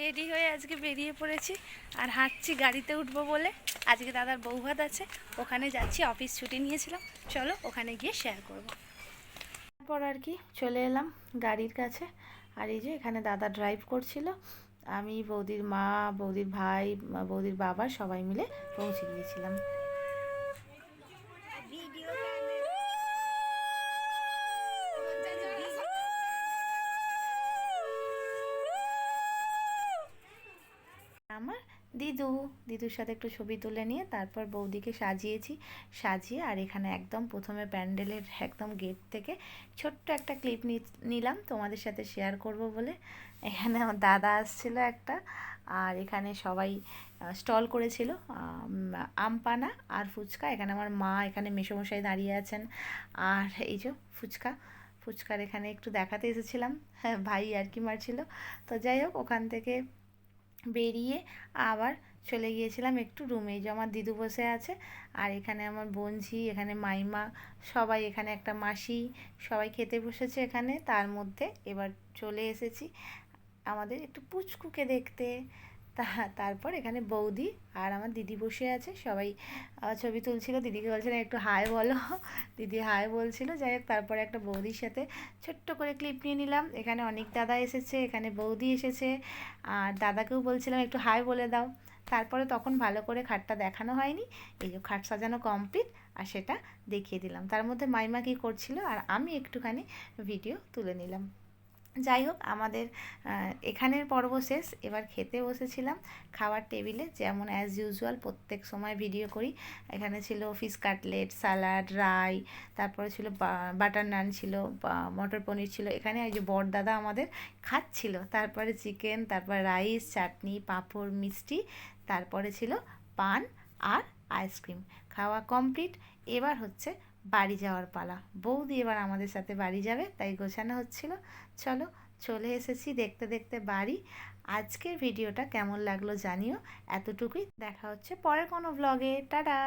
Ready হয়ে আজকে বেরিয়ে পড়েছি আর হাঁটছি গাড়িতে উঠবো বলে। আজকে দাদার বৌভাত আছে, ওখানে যাচ্ছি, অফিস ছুটি নিয়েছিলাম। চলো ওখানে গিয়ে শেয়ার করব। তারপর আর কি, চলে এলাম গাড়ির কাছে। আর এই যে এখানে দাদা ড্রাইভ করছিল। আমি বৌদির মা, বৌদির ভাই, বৌদির বাবা সবাই মিলে পৌঁছে গিয়েছিলাম। আমার দিদু। দিদুর সাথে একটু ছবি তুলে নিয়ে তারপর বৌদিকে সাজিয়েছি। সাজিয়ে আর এখানে একদম প্রথমে প্যান্ডেলের একদম গেট থেকে ছোট্ট একটা ক্লিপ নিলাম তোমাদের সাথে শেয়ার করব বলে। এখানে আমার দাদা আসছিল একটা আর এখানে সবাই স্টল করেছিল আমপানা আর ফুচকা। এখানে আমার মা, এখানে মেসোমশাই দাঁড়িয়ে আছেন। আর এই যে ফুচকা, ফুচকার এখানে একটু দেখাতে এসেছিলাম। হ্যাঁ ভাই আর কি মারছিল। তো যাই হোক, ওখান থেকে বেরিয়ে আবার চলে গিয়েছিলাম একটু রুমে যে আমার দিদু বসে আছে, আর এখানে আমার বোনঝি, এখানে মাইমা, সবাই এখানে একটা মাসি, সবাই খেতে বসেছে এখানে। তার মধ্যে এবার চলে এসেছি আমাদের একটু পুচকুকে দেখতে। তা তারপর এখানে বৌদি আর আমার দিদি বসে আছে, সবাই ছবি তুলছিল। দিদিকে বলছিল, একটু হাই বলো। দিদি হাই বলছিল, যাই হোক, তারপরে একটা বৌদির সাথে ছোট্ট করে ক্লিপ নিয়ে নিলাম। এখানে অনেক দাদা এসেছে, এখানে বৌদি এসেছে। আর দাদাকেও বলছিলাম, একটু হাই বলে দাও। তারপরে তখন ভালো করে খাটটা দেখানো হয়নি। এই যে খাট সাজানো কমপ্লিট আর সেটা দেখিয়ে দিলাম। তার মধ্যে মাইমা কী করছিল, আর আমি একটুখানি ভিডিও তুলে নিলাম। যাই হোক, আমাদের এখানের পর্ব শেষ। এবার খেতে বসেছিলাম খাওয়ার টেবিলে। যেমন অ্যাজ ইউজুয়াল প্রত্যেক সময় ভিডিও করি। এখানে ছিল ফিশ কাটলেট স্যালাড রাই তারপরে ছিল বাটার নান ছিল মটর পনির ছিল। এখানে এই যে বর দাদা আমাদের খাচ্ছিল। তারপরে চিকেন তারপর রাইস চাটনি পাঁপড়, মিষ্টি, তারপরে ছিল পান আর আইসক্রিম খাওয়া কমপ্লিট এবার হচ্ছে বাড়ি যাওয়ার পালা। বৌদি এবার আমাদের সাথে বাড়ি যাবে, তাই গোছানো হচ্ছিল। চলো, চলে এসেছি দেখতে দেখতে বাড়ি। আজকের ভিডিওটা কেমন লাগল জানিও। এতটুকুই দেখা হচ্ছে পরের কোনো ব্লগে টাটা!